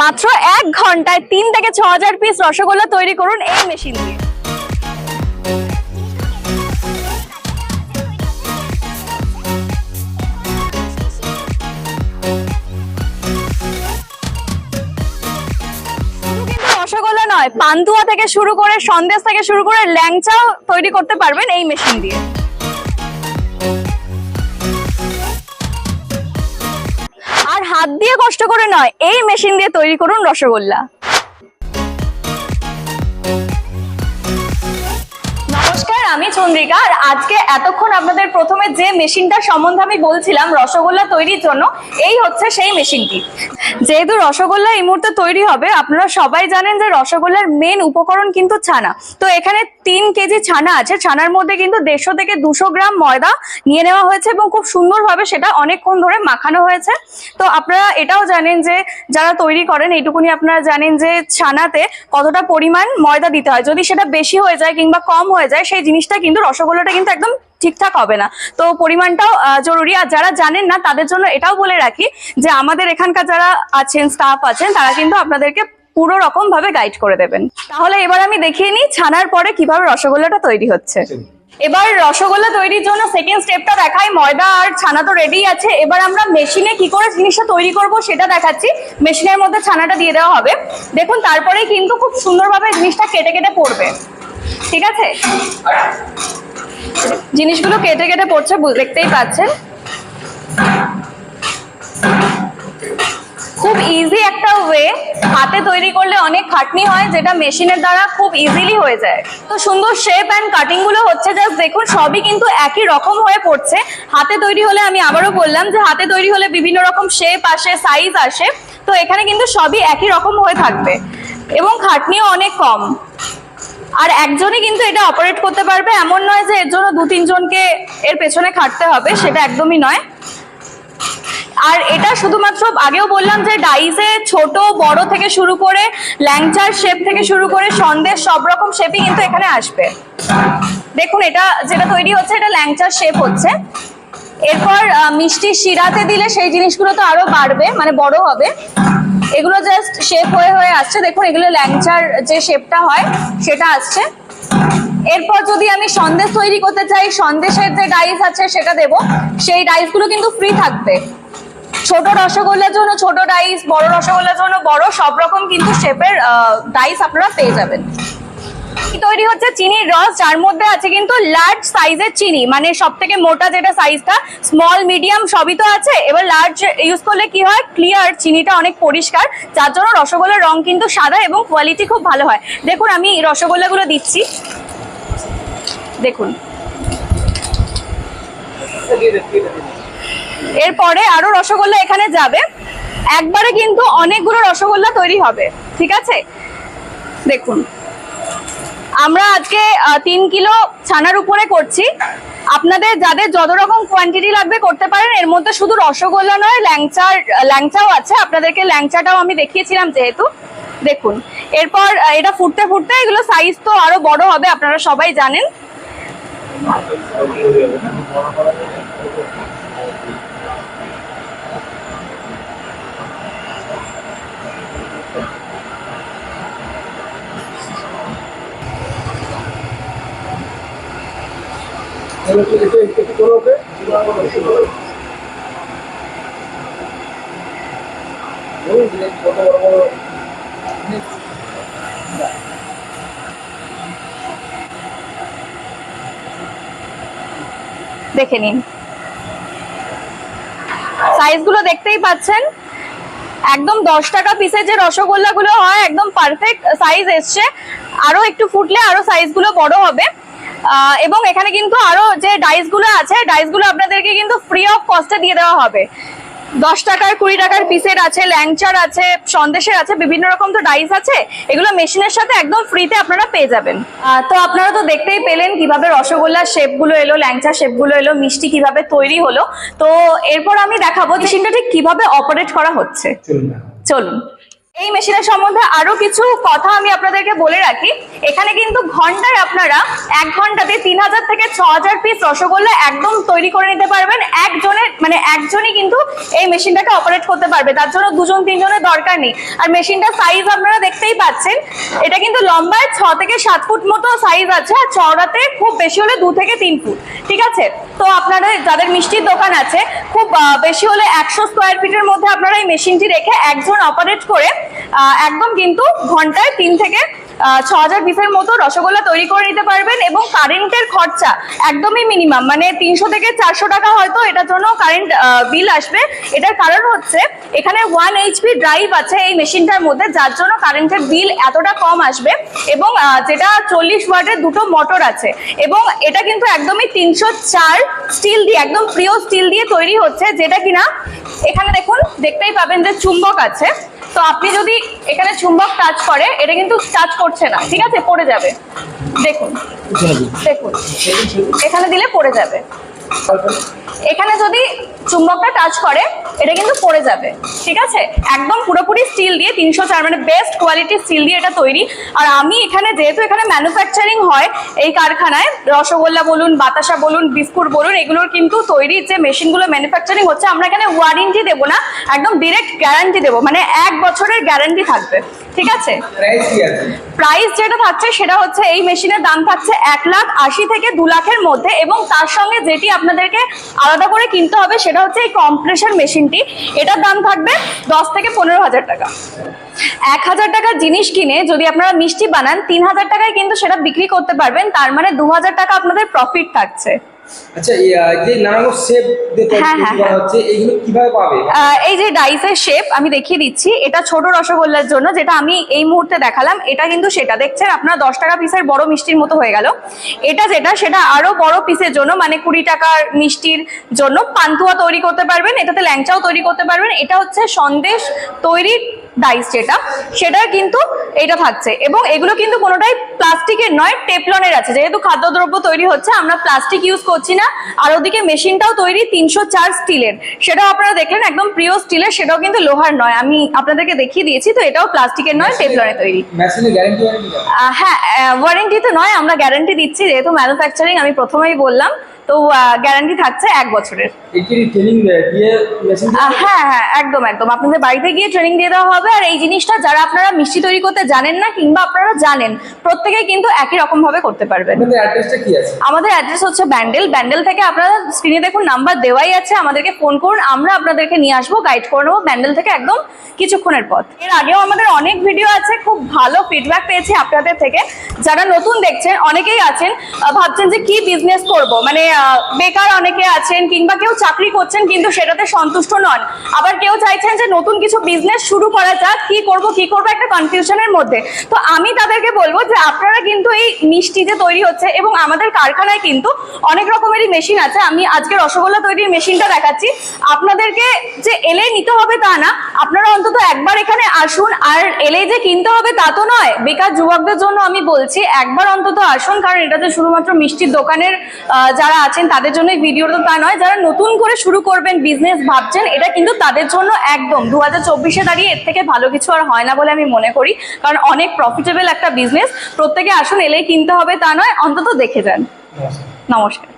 মাত্র এক ঘন্টায় তিন থেকে ছ হাজার পিস রসগোল্লা তৈরি করুন এই মেশিন দিয়ে। রসগোল্লা নয়, পান্তুয়া থেকে শুরু করে সন্দেশ থেকে শুরু করে ল্যাংচাও তৈরি করতে পারবেন এই মেশিন দিয়ে। হাত দিয়ে কষ্ট করে নয় এই মেশিন দিয়ে তৈরি করুন রসগোল্লা। আমি চন্দ্রিকা, আর আজকে এতক্ষণ আপনাদের প্রথমে যে মেশিনটার সম্বন্ধে আমি বলছিলাম রসগোল্লা তৈরির জন্য, এই হচ্ছে সেই মেশিনটি। যেহেতু রসগোল্লা এই মুহূর্তে তৈরি হবে, আপনারা সবাই জানেন যে রসগোল্লার মেন উপকরণ কিন্তু ছানা। তো এখানে তিন কেজি ছানা আছে, ছানার মধ্যে কিন্তু দেড়শো থেকে দুশো গ্রাম ময়দা নিয়ে নেওয়া হয়েছে এবং খুব সুন্দরভাবে সেটা অনেকক্ষণ ধরে মাখানো হয়েছে। তো আপনারা এটাও জানেন যে, যারা তৈরি করেন, এইটুকুনি আপনারা জানেন যে ছানাতে কতটা পরিমাণ ময়দা দিতে হয়। যদি সেটা বেশি হয়ে যায় কিংবা কম হয়ে যায়, সেই জিনিসটা কিন্তু রসগোল্লাটা কিন্তু একদম ঠিকঠাক হবে না। তো পরিমাণটাও জরুরি। আর যারা জানেন না তাদের জন্য এটাও বলে রাখি যে আমাদের এখানকার যারা আছেন স্টাফ আছেন তারা কিন্তু আপনাদেরকে পুরো রকম ভাবে গাইড করে দেবেন। তাহলে এবার আমি দেখিয়ে নিই ছানার পরে কীভাবে রসগোল্লাটা তৈরি হচ্ছে। এবার রসগোল্লা তৈরির জন্য সেকেন্ড স্টেপটা দেখাই। ময়দা আর ছানা তো রেডি আছে। এবার আমরা মেশিনে কি করে জিনিসটা তৈরি করব সেটা দেখাচ্ছি। মেশিনের মধ্যে ছানাটা দিয়ে দেওয়া হবে। দেখুন তারপরে কিন্তু খুব সুন্দরভাবে জিনিসটা কেটে কেটে পড়বে। ঠিক আছে? জিনিসগুলো কেটে কেটে পড়ছে দেখতেই পাচ্ছেন। খুব ইজি একটা ওয়ে হাতে তৈরি করলে অনেক খাটনি হয়, যেটা মেশিনের দ্বারা খুব ইজিলি হয়ে যায়। তো সুন্দর শেপ অ্যান্ড কাটিংগুলো হচ্ছে জাস্ট দেখুন, সবই কিন্তু একই রকম হয়ে পড়ছে। হাতে তৈরি হলে আমি আবারও বললাম যে, হাতে তৈরি হলে বিভিন্ন রকম শেপ আসে সাইজ আসে। তো এখানে কিন্তু সবই একই রকম হয়ে থাকবে। এবং খাটনিও অনেক কম। আর একজনই কিন্তু এটা অপারেট করতে পারবে, এমন নয় যে এর জন্য দু তিনজনকে এর পেছনে খাটতে হবে, সেটা একদমই নয়। আর এটা শুধুমাত্র আগেও বললাম যে ডাইসে ছোট, বড় থেকে শুরু করে, ল্যাংচার শেপ থেকে শুরু করে, সন্দেশ সব রকম শেপই কিন্তু এখানে আসবে। দেখুন, এটা যেটা তৈরি হচ্ছে, এটা ল্যাংচার শেপ হচ্ছে। এরপর মিষ্টি শিরাতে দিলে সেই জিনিসগুলো তো আরও বাড়বে মানে বড় হবে। এগুলো জাস্ট শেপ হয়ে হয়ে আসছে। দেখুন, এগুলো ল্যাংচার যে শেপটা হয়, সেটা আসছে। এরপর যদি আমি সন্দেশ তৈরি করতে চাই, সন্দেশের যে ডাইস আছে, সেটা দেব। সেই ডাইসগুলো কিন্তু ফ্রি থাকবে। ছোট রসগোল্লার জন্য ছোট ডাইস বড় রসগোল্লার জন্য বড়, সব রকম কিন্তু শেপের ডাইস আপনারা পেয়ে যাবেন। তৈরি হচ্ছে? চিনির রস, যার মধ্যে আছে কিন্তু লার্জ সাইজের চিনি। মানে সব থেকে মোটা যেটা সাইজটা স্মল মিডিয়াম সবই তো আছে। এবার লার্জ ইউজ করলে কি হয়? ক্লিয়ার চিনিটা অনেক পরিষ্কার। যার জন্য রসগোল্লার রং কিন্তু সাদা এবং কোয়ালিটি খুব ভালো হয়। দেখুন, আমি রসগোল্লাগুলো দিচ্ছি। দেখুন। এরপরে আরও রসগোল্লা এখানে যাবে। একবারে কিন্তু অনেকগুলো রসগোল্লা তৈরি হবে। ঠিক আছে? দেখুন। আমরা আজকে তিন কিলো ছানার উপরে করছি। আপনাদের যাদের যত রকম কোয়ান্টিটি লাগবে করতে পারেন। এর মধ্যে শুধু রসগোল্লা নয়, ল্যাংচার, ল্যাংচাও আছে। আপনাদেরকে ল্যাংচাটাও আমি দেখিয়েছিলাম যেহেতু। দেখুন, এরপর এটা ফুটতে ফুটতে এগুলো সাইজ তো আরও বড় হবে, আপনারা সবাই জানেন। দেখে নিন। সাইজগুলো দেখতেই পাচ্ছেন। একদম দশ টাকা পিসের যে রসগোল্লাগুলো হয়, একদম পারফেক্ট সাইজ এসছে। আরও একটু ফুটলে আরও সাইজগুলো বড় হবে। এবং এখানে কিন্তু আরও যে ডাইসগুলো আছে ডাইসগুলো আপনাদেরকে কিন্তু ফ্রি অফ কস্টে দিয়ে দেওয়া হবে। দশ টাকার কুড়ি টাকার পিসের আছে ল্যাংচার আছে সন্দেশের আছে বিভিন্ন রকম তো ডাইস আছে। এগুলো মেশিনের সাথে একদম ফ্রিতে আপনারা পেয়ে যাবেন। তো আপনারা তো দেখতেই পেলেন কীভাবে রসগোল্লার শেপগুলো এলো ল্যাংচার শেপগুলো এলো মিষ্টি কীভাবে তৈরি হলো। তো এরপর আমি দেখাবো মেশিনটা ঠিক কীভাবে অপারেট করা হচ্ছে। চলুন। এই মেশিনের সম্বন্ধে আরও কিছু কথা আমি আপনাদেরকে বলে রাখি। এখানে কিন্তু ঘন্টায় আপনারা এক ঘন্টাতে তিন হাজার থেকে ছ হাজার পিস রসগোল্লা একদম তৈরি করে নিতে পারবেন। একজনের মানে একজনই কিন্তু এই মেশিনটাকে অপারেট করতে পারবে। তার জন্য দুজন, তিনজনের দরকার নেই। আর মেশিনটার সাইজ আপনারা দেখতেই পাচ্ছেন। এটা কিন্তু লম্বায় ছ থেকে সাত ফুট মতো সাইজ আছে আর চওড়াতে খুব বেশি হলে দু থেকে তিন ফুট। ঠিক আছে? তো আপনারা যাদের মিষ্টির দোকান আছে, খুব বেশি হলে একশো স্কোয়ার ফিটের মধ্যে আপনারা এই মেশিনটি রেখে একজন অপারেট করে একদম কিন্তু ঘন্টায় তিন থেকে ছ হাজার পিসের মতো রসগোল্লা তৈরি করে নিতে পারবেন এবং কারেন্টের খরচা একদমই মিনিমাম মানে তিনশো থেকে চারশো টাকা হয়তো এটার জন্য কারেন্ট বিল আসবে। এটার কারণ হচ্ছে এখানে ওয়ান এইচপি ড্রাইভ আছে এই মেশিনটার মধ্যে, যার জন্য কারেন্টের বিল এতটা কম আসবে এবং যেটা চল্লিশ ওয়াটের দুটো মোটর আছে। এবং এটা কিন্তু একদমই তিনশো চার স্টিল দিয়ে, একদম প্রিয় স্টিল দিয়ে তৈরি হচ্ছে, যেটা কিনা এখানে দেখুন, দেখতেই পাবেন যে চুম্বক আছে। তো আপনি যদি এখানে চুম্বক টাচ করে, এটা কিন্তু টাচ করছে না, ঠিক আছে? পড়ে যাবে। দেখুন দেখুন। এখানে দিলে পড়ে যাবে। এখানে যদি চুম্বকটা টাচ করে এটা কিন্তু পড়ে যাবে ঠিক আছে? একদম পুরোপুরি স্টিল দিয়ে তিনশো চার মানে বেস্ট কোয়ালিটির স্টিল দিয়ে এটা তৈরি। আর আমি এখানে যেহেতু এখানে ম্যানুফ্যাকচারিং হয় এই কারখানায় রসগোল্লা বলুন বাতাসা বলুন বিস্কুট বলুন এগুলোর কিন্তু তৈরির যে মেশিনগুলো ম্যানুফ্যাকচারিং হচ্ছে আমরা এখানে ওয়ারেন্টি দেবো না একদম ডিরেক্ট গ্যারান্টি দেবো মানে এক বছরের গ্যারান্টি থাকবে ঠিক আছে? প্রাইস আছে? প্রাইস যেটা থাকছে সেটা হচ্ছে এই মেশিনের দাম থাকছে এক লাখ আশি থেকে দু লাখের মধ্যে এবং তার সঙ্গে যেটি আপনাদেরকে আলাদা করে কিনতে হবে সেটা হচ্ছে এই কম্প্রেশন মেশিনটি। এটার দাম থাকবে দশ থেকে পনেরো হাজার টাকা। এক হাজার টাকার জিনিস কিনে যদি আপনারা মিষ্টি বানান, তিন হাজার টাকায় কিন্তু সেটা বিক্রি করতে পারবেন। তার মানে দু হাজার টাকা আপনাদের প্রফিট থাকছে। আচ্ছা যে নানান শেপ হ্যাঁ, হ্যাঁ, করা হচ্ছে এগুলো কীভাবে পাবে? এই যে ডাইসের শেপ আমি দেখিয়ে দিচ্ছি এটা ছোট রসগোল্লার জন্য যেটা আমি এই মুহূর্তে দেখালাম। এটা কিন্তু সেটা দেখছেন আপনার দশ টাকা পিসের বড় মিষ্টির মতো হয়ে গেল। এটা যেটা সেটা আরও বড় পিসের জন্য মানে কুড়ি টাকার মিষ্টির জন্য পান্তুয়া তৈরি করতে পারবেন এটাতে ল্যাংচাও তৈরি করতে পারবেন। এটা হচ্ছে সন্দেশ তৈরির ডাইস যেটা সেটা কিন্তু এটা থাকছে। এবং এগুলো কিন্তু কোনোটাই প্লাস্টিকের নয় টেপলনের আছে। যেহেতু খাদ্যদ্রব্য তৈরি হচ্ছে আমরা প্লাস্টিক ইউজ করছি না। আর ওদিকে মেশিনটাও তৈরি তিনশো চার স্টিলের। সেটাও আপনারা দেখলেন একদম প্রিয় স্টিলের সেটাও কিন্তু লোহার নয়। আমি আপনাদেরকে দেখিয়ে দিয়েছি তো এটাও প্লাস্টিকের নয় টেপলনের তৈরি। হ্যাঁ ওয়ারেন্টি তো নয় আমরা গ্যারান্টি দিচ্ছি। যেহেতু ম্যানুফ্যাকচারিং আমি প্রথমেই বললাম তো গ্যারান্টি থাকছে এক বছরের। হ্যাঁ হ্যাঁ একদম একদম। আপনাদের বাড়িতে গিয়ে ট্রেনিং দিয়ে দেওয়া হবে আর এই জিনিসটা যারা আপনারা মিষ্টি তৈরি করতে জানেন না কিংবা আপনারা জানেন প্রত্যেকেই কিন্তু একই রকম ভাবে করতে পারবেন। আমাদের অ্যাড্রেস হচ্ছে ব্যান্ডেল। ব্যান্ডেল থেকে আপনারা স্ক্রিনে দেখুন নাম্বার দেওয়াই আছে আমাদেরকে ফোন করুন আমরা আপনাদেরকে নিয়ে আসব গাইড করে নেব ব্যান্ডেল থেকে একদম কিছুক্ষণের পথ। এর আগেও আমাদের অনেক ভিডিও আছে খুব ভালো ফিডব্যাক পেয়েছি আপনাদের থেকে। যারা নতুন দেখছেন অনেকেই আছেন ভাবছেন যে কি বিজনেস করব? মানে বেকার অনেকে আছেন কিংবা কেউ চাকরি করছেন কিন্তু সেটাতে সন্তুষ্ট নন। আবার কেউ চাইছেন যে নতুন কিছু বিজনেস শুরু করা যাক, কি করব কি করব একটা কনফিউশনের মধ্যে। তো আমি তাদেরকে বলব যে আপনারা কিন্তু এই মিষ্টি যে তৈরি হচ্ছে এবং আমাদের কারখানায় কিন্তু অনেক রকমেরই মেশিন আছে। আমি আজকে রসগোল্লা তৈরির মেশিনটা দেখাচ্ছি। আপনাদেরকে যে এলে নিতে হবে তা না, আপনারা অন্তত একবার এখানে আসুন। আর এলে যে কিনতে হবে তা তো নয়, বেকার যুবকদের জন্য আমি বলছি, একবার অন্তত আসুন, কারণ এটা যে শুধুমাত্র মিষ্টির দোকানের যারা আছেন তাদের জন্য এই তো তা নয় যারা নতুন করে শুরু করবেন বিজনেস ভাবছেন এটা কিন্তু তাদের জন্য একদম। দু হাজার চব্বিশে দাঁড়িয়ে এর থেকে ভালো কিছু আর হয় না বলে আমি মনে করি কারণ অনেক প্রফিটেবল একটা বিজনেস প্রত্যেকে আসুন এলেই কিনতে হবে তা নয় অন্তত দেখে যান। নমস্কার।